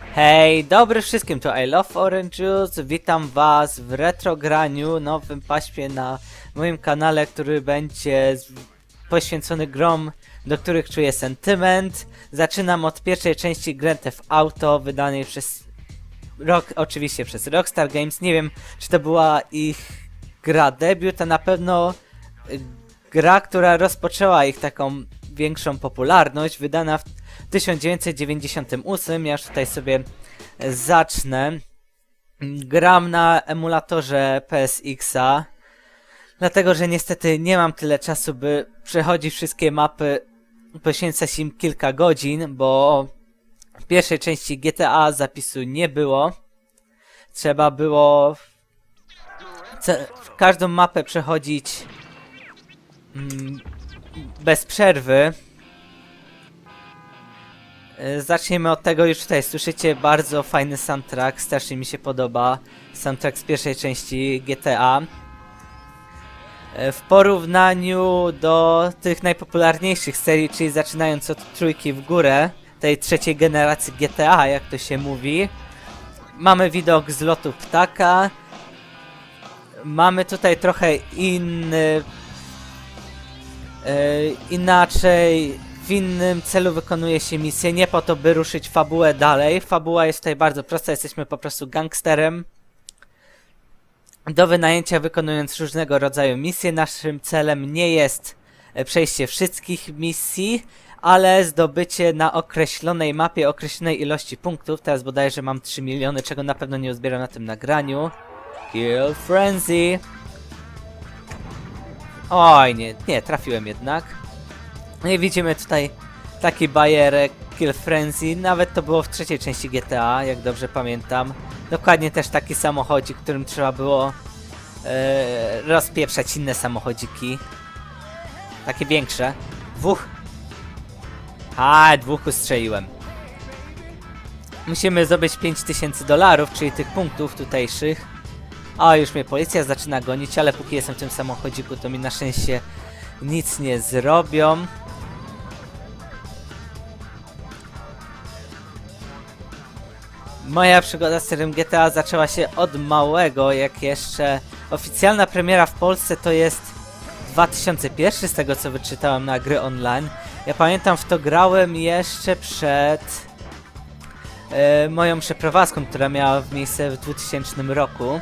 Hej, dobry wszystkim, to I Love Orange Juice, witam was w retrograniu, nowym paśmie na moim kanale, który będzie poświęcony grom, do których czuję sentyment. Zaczynam od pierwszej części Grand Theft Auto, wydanej przez rok, oczywiście przez Rockstar Games, nie wiem czy to była ich gra debiut, a na pewno y, gra, która rozpoczęła ich taką większą popularność, wydana w 1998. Ja już tutaj sobie zacznę. Gram na emulatorze PSX-a, dlatego że niestety nie mam tyle czasu, by przechodzić wszystkie mapy, poświęcać im kilka godzin, bo w pierwszej części GTA zapisu nie było. Trzeba było każdą mapę przechodzić mm, bez przerwy. E, Zaczniemy od tego, już tutaj słyszycie bardzo fajny soundtrack, strasznie mi się podoba. Soundtrack z pierwszej części GTA. E, W porównaniu do tych najpopularniejszych serii, czyli zaczynając od trójki w górę, tej trzeciej generacji GTA, jak to się mówi, mamy widok z lotu ptaka. Mamy tutaj trochę inny e, inaczej w innym celu wykonuje się misję, nie po to, by ruszyć fabułę dalej. Fabuła jest tutaj bardzo prosta, jesteśmy po prostu gangsterem. Do wynajęcia wykonując różnego rodzaju misje. Naszym celem nie jest e, przejście wszystkich misji, ale zdobycie na określonej mapie określonej ilości punktów. Teraz bodajże mam 3 miliony, czego na pewno nie uzbieram na tym nagraniu. Kill Frenzy. Oj, nie, nie, trafiłem jednak. No i widzimy tutaj taki bajerek Kill Frenzy, nawet to było w trzeciej części GTA, jak dobrze pamiętam. Dokładnie też taki samochodzik, którym trzeba było e, rozpieprzać inne samochodziki. Takie większe. Dwóch. A, dwóch ustrzeliłem. Musimy zdobyć 5000 dolarów, czyli tych punktów tutejszych. A, już mnie policja zaczyna gonić, ale póki jestem w tym samochodziku, to mi na szczęście nic nie zrobią. Moja przygoda z serią GTA zaczęła się od małego, jak jeszcze oficjalna premiera w Polsce to jest 2001 z tego co wyczytałem na gry online. Ja pamiętam w to grałem jeszcze przed e, moją przeprowadzką, która miała miejsce w 2000 roku. E,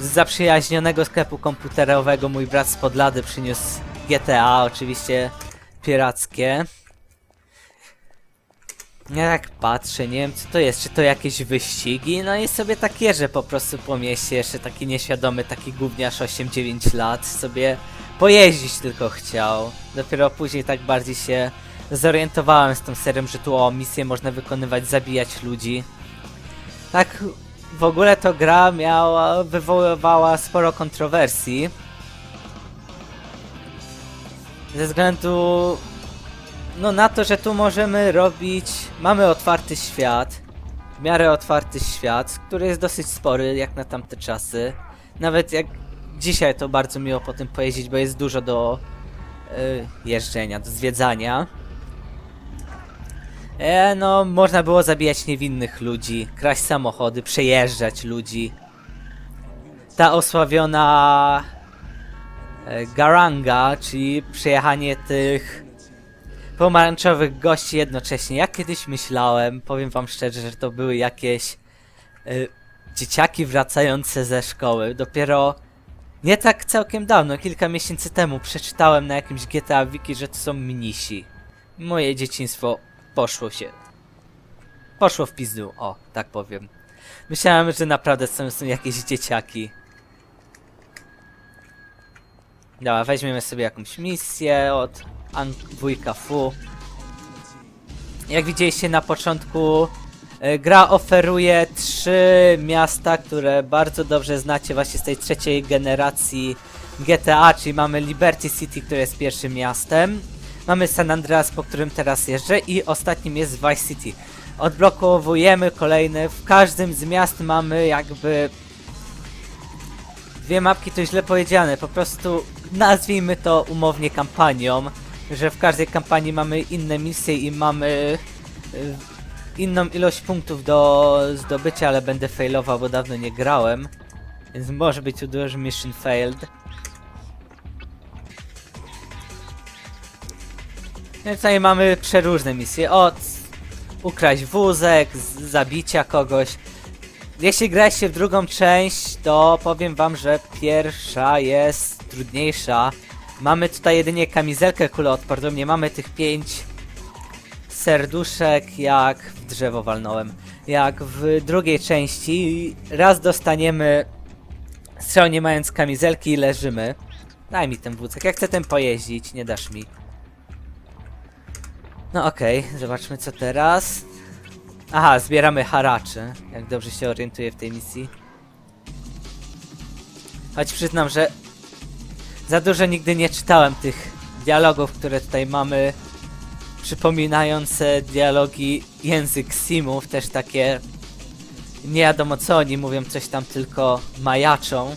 z zaprzyjaźnionego sklepu komputerowego mój brat z Podlady przyniósł GTA, oczywiście pirackie. Ja tak patrzę, nie wiem co to jest, czy to jakieś wyścigi? No i sobie tak jeżdżę po prostu po mieście, jeszcze taki nieświadomy, taki gówniarz 8-9 lat, sobie pojeździć tylko chciał. Dopiero później tak bardziej się zorientowałem z tą serią, że tu o misję można wykonywać, zabijać ludzi. Tak w ogóle to gra miała, wywoływała sporo kontrowersji. Ze względu no na to, że tu możemy robić, mamy otwarty świat, w miarę otwarty świat, który jest dosyć spory jak na tamte czasy. Nawet jak dzisiaj to bardzo miło po tym pojeździć, bo jest dużo do y, jeżdżenia, do zwiedzania. E, no, można było zabijać niewinnych ludzi, kraść samochody, przejeżdżać ludzi. Ta osławiona e, garanga, czyli przejechanie tych pomarańczowych gości jednocześnie. Ja kiedyś myślałem, powiem wam szczerze, że to były jakieś y, dzieciaki wracające ze szkoły. Dopiero nie tak całkiem dawno, kilka miesięcy temu przeczytałem na jakimś GTA Wiki, że to są mnisi. Moje dzieciństwo poszło się. Poszło w pizdu, o, tak powiem. Myślałem, że naprawdę są, są jakieś dzieciaki. Dobra, weźmiemy sobie jakąś misję od Dwójka Fu. Jak widzieliście na początku, e, gra oferuje trzy miasta, które bardzo dobrze znacie właśnie z tej trzeciej generacji GTA, czyli mamy Liberty City, które jest pierwszym miastem. Mamy San Andreas, po którym teraz jeżdżę i ostatnim jest Vice City. Odblokowujemy kolejne, w każdym z miast mamy jakby Dwie mapki to źle powiedziane, po prostu nazwijmy to umownie kampanią, że w każdej kampanii mamy inne misje i mamy y, inną ilość punktów do zdobycia, ale będę failował, bo dawno nie grałem. Więc może być tu dużo mission failed. No tutaj mamy przeróżne misje. Od ukraść wózek, zabicia kogoś. Jeśli graliście w drugą część, to powiem wam, że pierwsza jest trudniejsza. Mamy tutaj jedynie kamizelkę kuloodporną, nie mamy tych pięć serduszek, jak w drzewo walnąłem. Jak w drugiej części, raz dostaniemy strzał nie mając kamizelki i leżymy. Daj mi ten wózek, jak chcę ten pojeździć, nie dasz mi. No okej, zobaczmy co teraz. Aha, zbieramy haracze, jak dobrze się orientuję w tej misji. Choć przyznam, że za dużo nigdy nie czytałem tych dialogów, które tutaj mamy, przypominające dialogi język simów, też takie nie wiadomo co oni mówią, coś tam tylko majaczą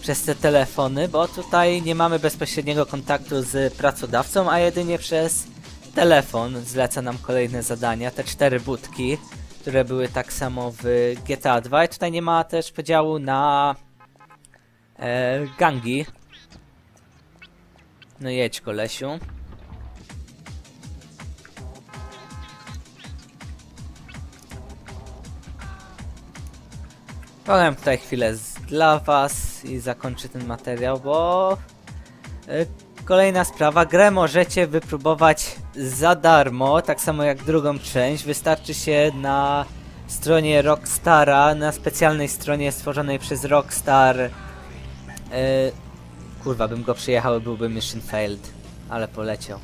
przez te telefony, bo tutaj nie mamy bezpośredniego kontaktu z pracodawcą, a jedynie przez telefon zleca nam kolejne zadania, te cztery budki, które były tak samo w GTA 2 i tutaj nie ma też podziału na e, gangi. No jedź kolesiu. Powiem tutaj chwilę dla was i zakończę ten materiał, bo e, kolejna sprawa, grę możecie wypróbować za darmo, tak samo jak drugą część, wystarczy się na stronie Rockstara, na specjalnej stronie stworzonej przez Rockstar e, kurwa, bym go przyjechał, byłby mission failed, ale poleciał.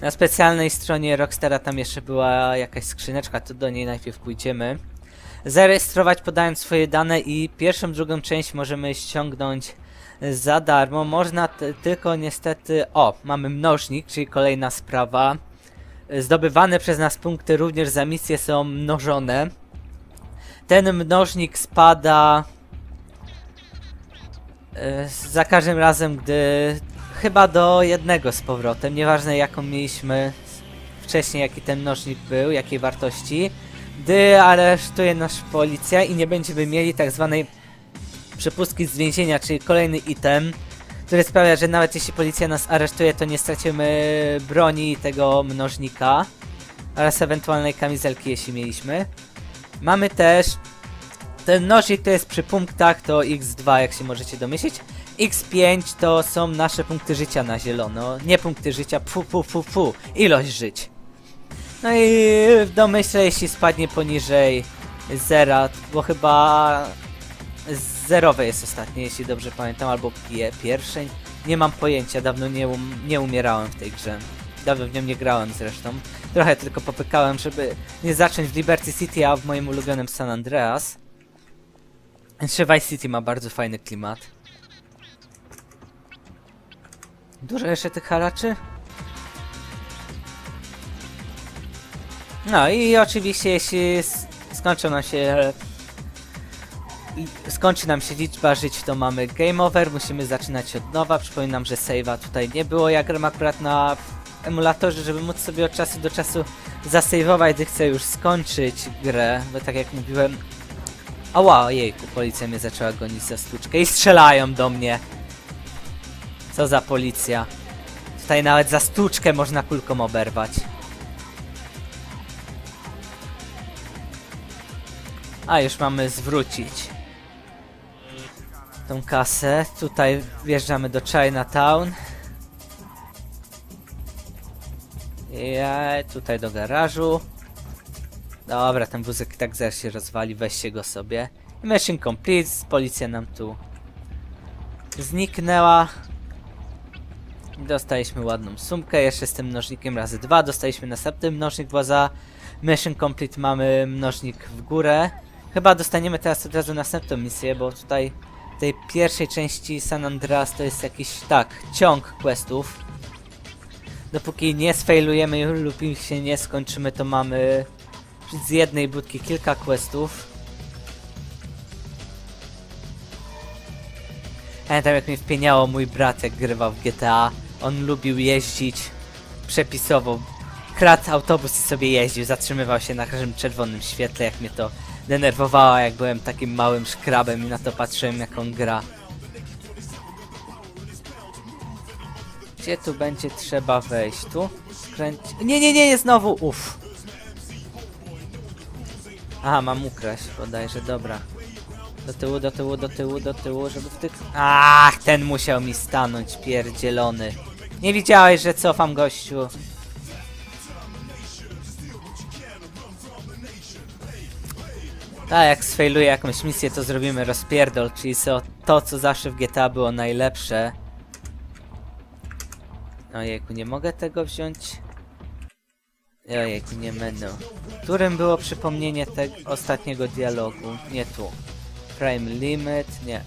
Na specjalnej stronie Rockstara tam jeszcze była jakaś skrzyneczka, to do niej najpierw pójdziemy. Zarejestrować podając swoje dane i pierwszą, drugą część możemy ściągnąć za darmo. Można tylko niestety... O, mamy mnożnik, czyli kolejna sprawa. Zdobywane przez nas punkty również za misje są mnożone. Ten mnożnik spada za każdym razem, gdy chyba do jednego z powrotem, nieważne jaką mieliśmy wcześniej, jaki ten mnożnik był, jakiej wartości, gdy aresztuje nas policja i nie będziemy mieli tak zwanej przepustki z więzienia, czyli kolejny item, który sprawia, że nawet jeśli policja nas aresztuje, to nie stracimy broni tego mnożnika oraz ewentualnej kamizelki, jeśli mieliśmy. Mamy też ten nożyk, to jest przy punktach, to x2, jak się możecie domyślić. x5 to są nasze punkty życia na zielono. Nie punkty życia, pu pu pu pu. Ilość żyć. No i w domyśle, jeśli spadnie poniżej zera, bo chyba zerowe jest ostatnie, jeśli dobrze pamiętam, albo pie pierwsze. Nie mam pojęcia, dawno nie, um nie umierałem w tej grze. Dawno w nią nie grałem zresztą. Trochę tylko popykałem, żeby nie zacząć w Liberty City, a w moim ulubionym San Andreas. Jeszcze Vice City ma bardzo fajny klimat. Dużo jeszcze tych haraczy? No i oczywiście jeśli nam się skończy nam się liczba żyć, to mamy game over, musimy zaczynać od nowa. Przypominam, że save'a tutaj nie było, jak gram akurat na emulatorze, żeby móc sobie od czasu do czasu zasejwować, gdy chcę już skończyć grę, bo tak jak mówiłem... Ała, jejku, policja mnie zaczęła gonić za sztuczkę i strzelają do mnie. Co za policja. Tutaj nawet za sztuczkę można kulką oberwać. A, już mamy zwrócić tą kasę. Tutaj wjeżdżamy do Chinatown. Ja tutaj do garażu. Dobra, ten wózek i tak zaraz się rozwali, weźcie go sobie. Mission complete, policja nam tu zniknęła. Dostaliśmy ładną sumkę, jeszcze z tym mnożnikiem razy dwa. Dostaliśmy następny mnożnik, bo za Mission Complete mamy mnożnik w górę. Chyba dostaniemy teraz od razu następną misję, bo tutaj w tej pierwszej części San Andreas to jest jakiś, tak, ciąg questów. Dopóki nie sfailujemy lub ich się nie skończymy, to mamy z jednej budki kilka questów. Pamiętam jak mnie wpieniało mój brat jak grywał w GTA. On lubił jeździć przepisowo. kradł autobus i sobie jeździł, zatrzymywał się na każdym czerwonym świetle, jak mnie to denerwowało, jak byłem takim małym szkrabem i na to patrzyłem, jak on gra. Gdzie tu będzie trzeba wejść? Tu? Skręć... Nie, nie, nie, nie, znowu! Uff. Aha, mam ukraść bodajże, dobra. Do tyłu, do tyłu, do tyłu, do tyłu, żeby w tych... Ach, ten musiał mi stanąć, pierdzielony. Nie widziałeś, że cofam, gościu. Tak, jak sfejluję jakąś misję, to zrobimy rozpierdol, czyli co, to, co zawsze w GTA było najlepsze. Ojejku, nie mogę tego wziąć. Ojejku, nie menu. Którym było przypomnienie tego ostatniego dialogu? Nie tu. Frame limit, nie.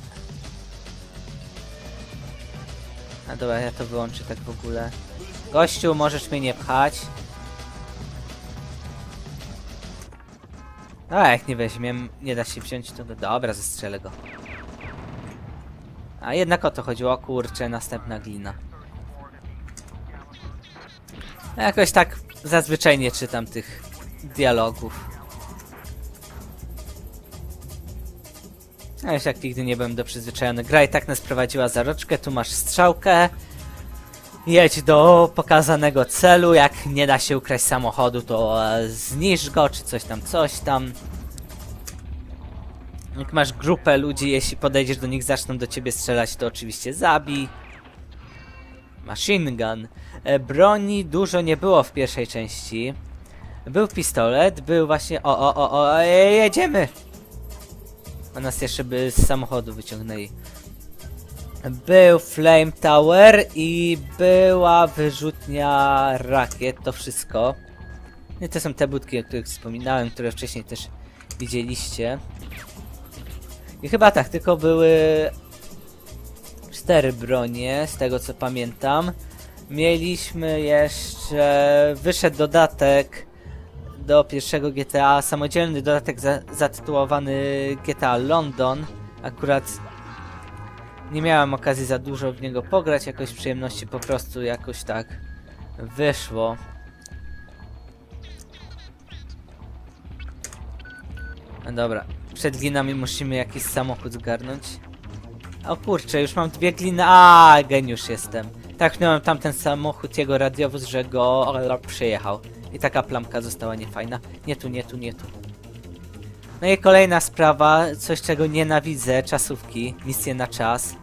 A dobra, ja to wyłączę tak w ogóle. Gościu, możesz mnie nie pchać. A jak nie weźmiem, nie da się wziąć, to dobra, zestrzelę go. A jednak o to chodziło, o kurczę, następna glina. No Jakoś tak zazwyczaj nie czytam tych dialogów. A już jak nigdy nie byłem do przyzwyczajony. Gra i tak nas prowadziła za roczkę, tu masz strzałkę. Jedź do pokazanego celu, jak nie da się ukraść samochodu, to e, zniszcz go, czy coś tam, coś tam. Jak masz grupę ludzi, jeśli podejdziesz do nich, zaczną do ciebie strzelać, to oczywiście zabij. Machine gun. E, broni dużo nie było w pierwszej części. Był pistolet, był właśnie... O, o, o, o, e, jedziemy! A nas jeszcze by z samochodu wyciągnęli. Był Flame Tower i była wyrzutnia rakiet, to wszystko. I to są te budki, o których wspominałem, które wcześniej też widzieliście. I chyba tak, tylko były cztery bronie, z tego co pamiętam. Mieliśmy jeszcze... wyszedł dodatek do pierwszego GTA, samodzielny dodatek za zatytułowany GTA London. Akurat nie miałem okazji za dużo w niego pograć, jakoś przyjemności po prostu jakoś tak wyszło. No dobra, przed glinami musimy jakiś samochód zgarnąć. O kurczę, już mam dwie gliny. A, geniusz jestem. Tak, miałem tamten samochód, jego radiowóz, że go o, przyjechał. I taka plamka została niefajna. Nie tu, nie tu, nie tu. No i kolejna sprawa, coś czego nienawidzę, czasówki, misje na czas.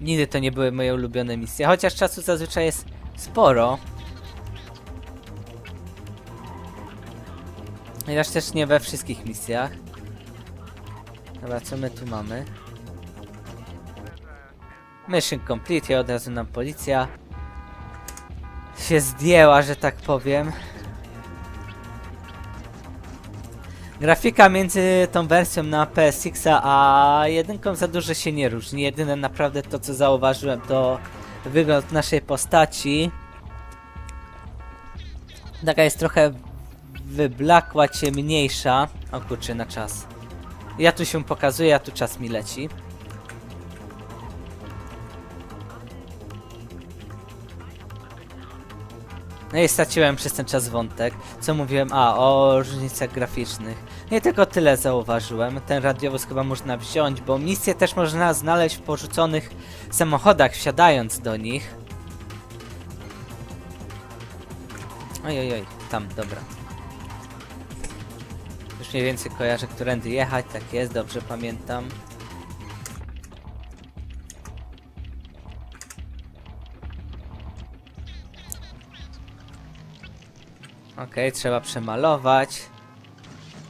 Nigdy to nie były moje ulubione misje, chociaż czasu zazwyczaj jest sporo. Chociaż też nie we wszystkich misjach. Dobra, co my tu mamy? Mission complete, od razu nam policja się zdjęła, że tak powiem. Grafika między tą wersją na PSX a jedynką za dużo się nie różni. Jedyne naprawdę to co zauważyłem to wygląd naszej postaci. Taka jest trochę wyblakła, ciemniejsza. O kurczę, na czas. Ja tu się pokazuję, a tu czas mi leci. No i straciłem przez ten czas wątek. Co mówiłem? A, o różnicach graficznych. Nie tylko tyle zauważyłem. Ten radiowóz chyba można wziąć, bo misje też można znaleźć w porzuconych samochodach, wsiadając do nich. Oj, oj, oj, tam, dobra. Już mniej więcej kojarzę, którędy jechać, tak jest, dobrze pamiętam. Okej, trzeba przemalować.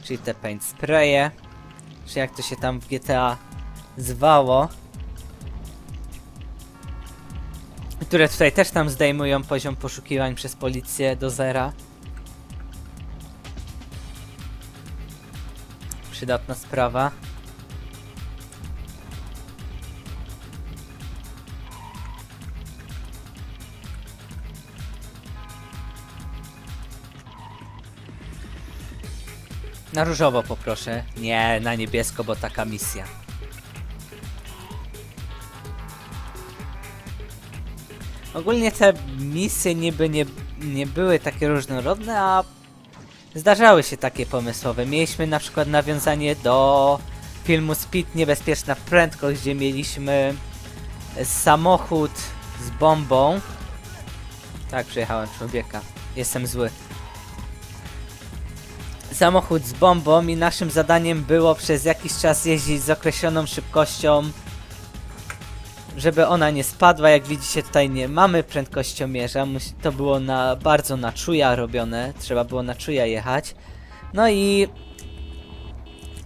Czyli te paint spraye. Czy jak to się tam w GTA zwało. Które tutaj też tam zdejmują poziom poszukiwań przez policję do zera. Przydatna sprawa. Na różowo poproszę. Nie, na niebiesko, bo taka misja. Ogólnie te misje niby nie, nie były takie różnorodne, a zdarzały się takie pomysłowe. Mieliśmy na przykład nawiązanie do filmu Speed Niebezpieczna Prędkość, gdzie mieliśmy samochód z bombą. Tak, przyjechałem człowieka. Jestem zły. Samochód z bombą i naszym zadaniem było przez jakiś czas jeździć z określoną szybkością, żeby ona nie spadła. Jak widzicie tutaj nie mamy prędkościomierza, to było na bardzo na czuja robione, trzeba było na czuja jechać. No i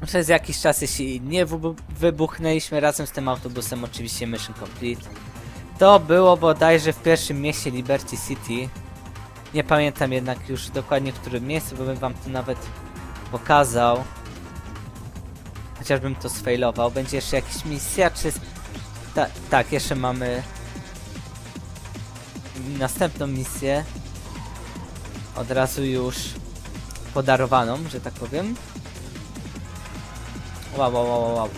przez jakiś czas, jeśli nie wybu- wybuchnęliśmy razem z tym autobusem, oczywiście Mission Complete. To było bodajże w pierwszym mieście Liberty City. Nie pamiętam jednak już dokładnie w którym miejscu, bo bym wam to nawet pokazał. Chociażbym to sfailował. Będzie jeszcze jakaś misja, czy... Ta, tak, jeszcze mamy... Następną misję. Od razu już podarowaną, że tak powiem. Wow, wow, wow, wow.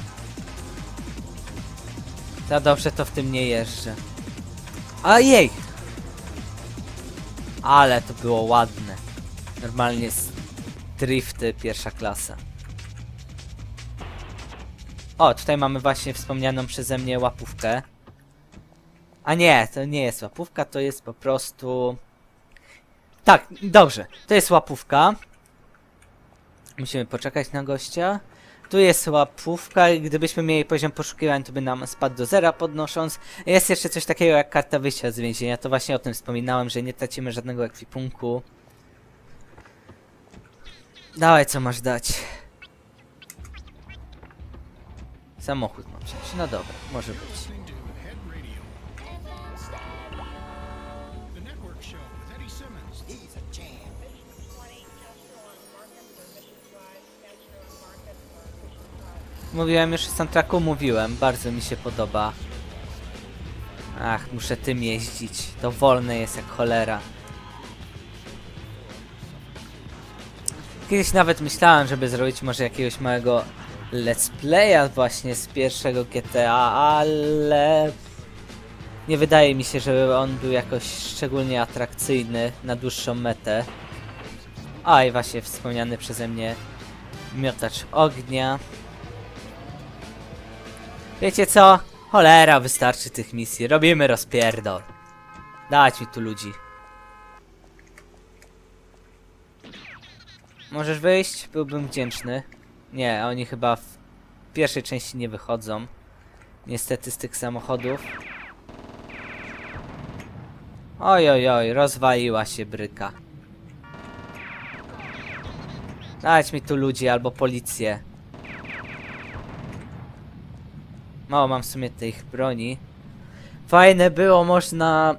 Za dobrze to w tym nie jeżdżę. A jej! Ale to było ładne. Normalnie z drifty pierwsza klasa. O, tutaj mamy właśnie wspomnianą przeze mnie łapówkę. A nie, to nie jest łapówka, to jest po prostu... Tak, dobrze, to jest łapówka. Musimy poczekać na gościa. Tu jest łapówka i gdybyśmy mieli poziom poszukiwań, to by nam spadł do zera podnosząc. Jest jeszcze coś takiego jak karta wyjścia z więzienia, to właśnie o tym wspominałem, że nie tracimy żadnego ekwipunku. Dawaj, co masz dać? Samochód mam wziąć. No dobra, może być. Mówiłem już o soundtracku, mówiłem. Bardzo mi się podoba. Ach, muszę tym jeździć. To wolne jest jak cholera. Kiedyś nawet myślałem, żeby zrobić może jakiegoś małego let's playa właśnie z pierwszego GTA, ale nie wydaje mi się, żeby on był jakoś szczególnie atrakcyjny na dłuższą metę. A i właśnie wspomniany przeze mnie miotacz ognia. Wiecie co? Cholera, wystarczy tych misji. Robimy rozpierdol. Dać mi tu ludzi. Możesz wyjść? Byłbym wdzięczny. Nie, oni chyba w pierwszej części nie wychodzą. Niestety z tych samochodów. Oj, oj, oj, rozwaliła się bryka. Dać mi tu ludzi albo policję. Mało mam w sumie tych broni. Fajne było, można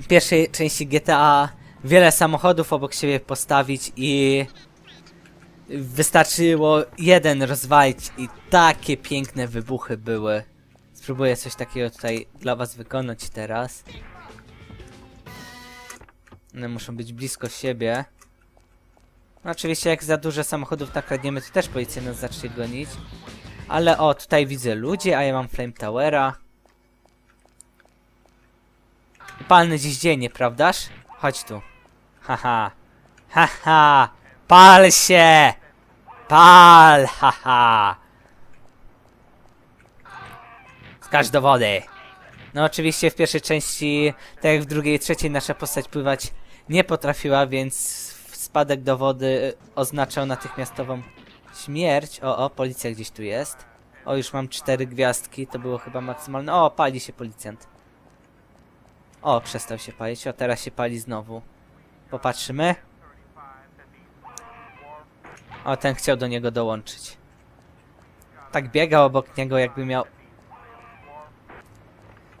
w pierwszej części GTA wiele samochodów obok siebie postawić i wystarczyło jeden rozwalić i takie piękne wybuchy były. Spróbuję coś takiego tutaj dla was wykonać teraz. One muszą być blisko siebie. No oczywiście jak za dużo samochodów nakradniemy, to też policja nas zacznie gonić. Ale o, tutaj widzę ludzi, a ja mam Flame Towera. Palny dziś dzień, nieprawdaż? Chodź tu. Haha. Haha. Pal się! Pal! Haha. Skacz do wody. No oczywiście w pierwszej części, tak jak w drugiej i trzeciej, nasza postać pływać nie potrafiła, więc spadek do wody oznaczał natychmiastową śmierć. O, o, policja gdzieś tu jest. O, już mam cztery gwiazdki, to było chyba maksymalne. O, pali się policjant. O, przestał się palić, o, teraz się pali znowu. Popatrzymy. O, ten chciał do niego dołączyć. Tak biegał obok niego, jakby miał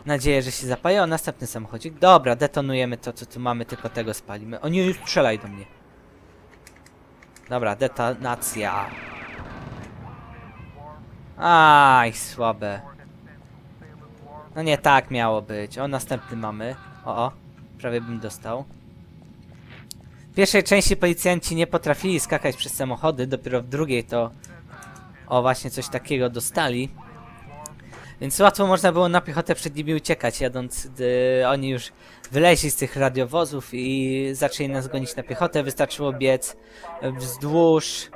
nadzieję, że się zapali. O, następny samochodzik. Dobra, detonujemy to, co tu mamy, tylko tego spalimy. O nie, strzelaj do mnie. Dobra, detonacja. Aj, słabe. No nie tak miało być. O, następny mamy. O, o. Prawie bym dostał. W pierwszej części policjanci nie potrafili skakać przez samochody, dopiero w drugiej to... O, właśnie coś takiego dostali. Więc łatwo można było na piechotę przed nimi uciekać, jadąc, gdy oni już wyleźli z tych radiowozów i zaczęli nas gonić na piechotę. Wystarczyło biec wzdłuż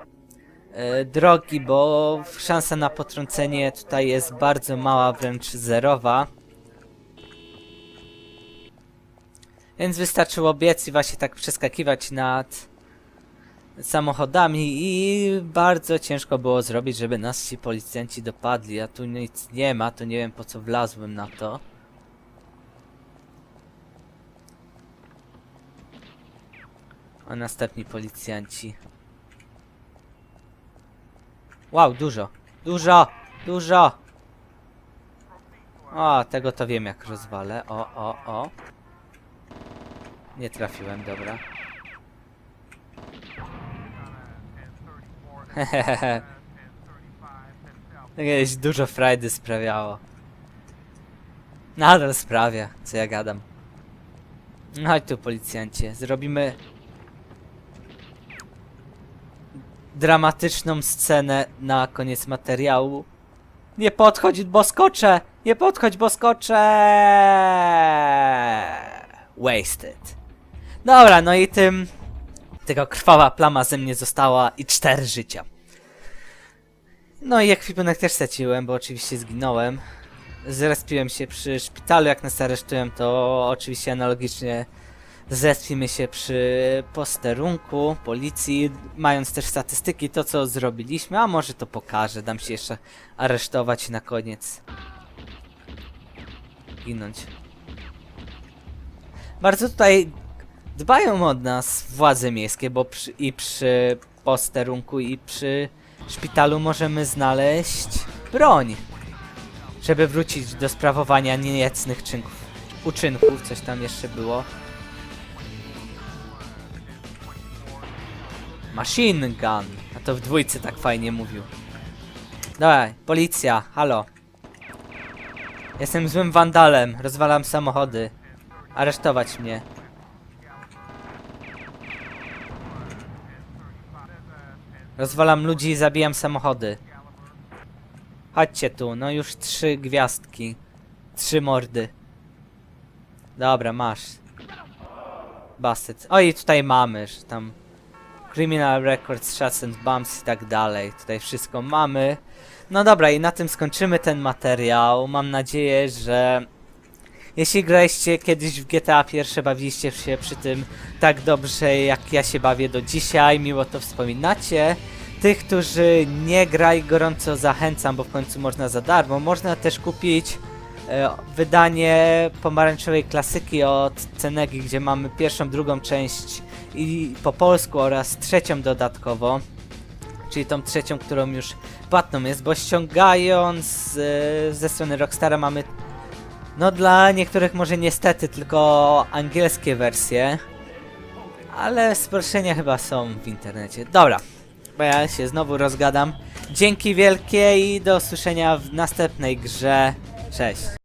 e, drogi, bo szansa na potrącenie tutaj jest bardzo mała, wręcz zerowa. Więc wystarczyło biec i właśnie tak przeskakiwać nad samochodami i bardzo ciężko było zrobić, żeby nas ci policjanci dopadli, a tu nic nie ma, to nie wiem po co wlazłem na to. A następni policjanci. Wow, dużo, dużo, dużo! O, tego to wiem jak rozwalę. O, o, o. Nie trafiłem, dobra. Hehehe. Jakieś dużo frajdy sprawiało. Nadal sprawia, co ja gadam. No Chodź tu, policjancie. Zrobimy dramatyczną scenę na koniec materiału. Nie podchodź, bo skoczę! Nie podchodź, bo skoczę! Wasted. Dobra, no i tym tylko krwawa plama ze mnie została i cztery życia. No i ekwipunek też straciłem, bo oczywiście zginąłem. Zrespiłem się przy szpitalu, jak nas aresztują, to oczywiście analogicznie zrespimy się przy posterunku policji, mając też statystyki, to co zrobiliśmy, a może to pokażę, dam się jeszcze aresztować na koniec. Ginąć. Bardzo tutaj dbają od nas władze miejskie, bo przy, i przy posterunku, i przy szpitalu możemy znaleźć broń, żeby wrócić do sprawowania niejacnych czynków, uczynków, coś tam jeszcze było. Machine gun, a to w dwójce tak fajnie mówił. Dawaj, policja, halo. Jestem złym wandalem, rozwalam samochody. Aresztować mnie. Rozwalam ludzi i zabijam samochody. Chodźcie tu, no już trzy gwiazdki. Trzy mordy. Dobra, masz. Basset. O i tutaj mamy, że tam Criminal Records, Shots and Bumps i tak dalej. Tutaj wszystko mamy. No dobra, i na tym skończymy ten materiał. Mam nadzieję, że jeśli graliście kiedyś w GTA pierwsze, bawiliście się przy tym tak dobrze, jak ja się bawię do dzisiaj, miło to wspominacie. Tych, którzy nie grali, gorąco zachęcam, bo w końcu można za darmo. Można też kupić e, wydanie pomarańczowej klasyki od Cenegi, gdzie mamy pierwszą, drugą część i po polsku oraz trzecią dodatkowo. Czyli tą trzecią, którą już płatną jest, bo ściągając e, ze strony Rockstara mamy no dla niektórych może niestety tylko angielskie wersje. Ale sproszenia chyba są w internecie. Dobra, bo ja się znowu rozgadam. Dzięki wielkie i do usłyszenia w następnej grze. Cześć.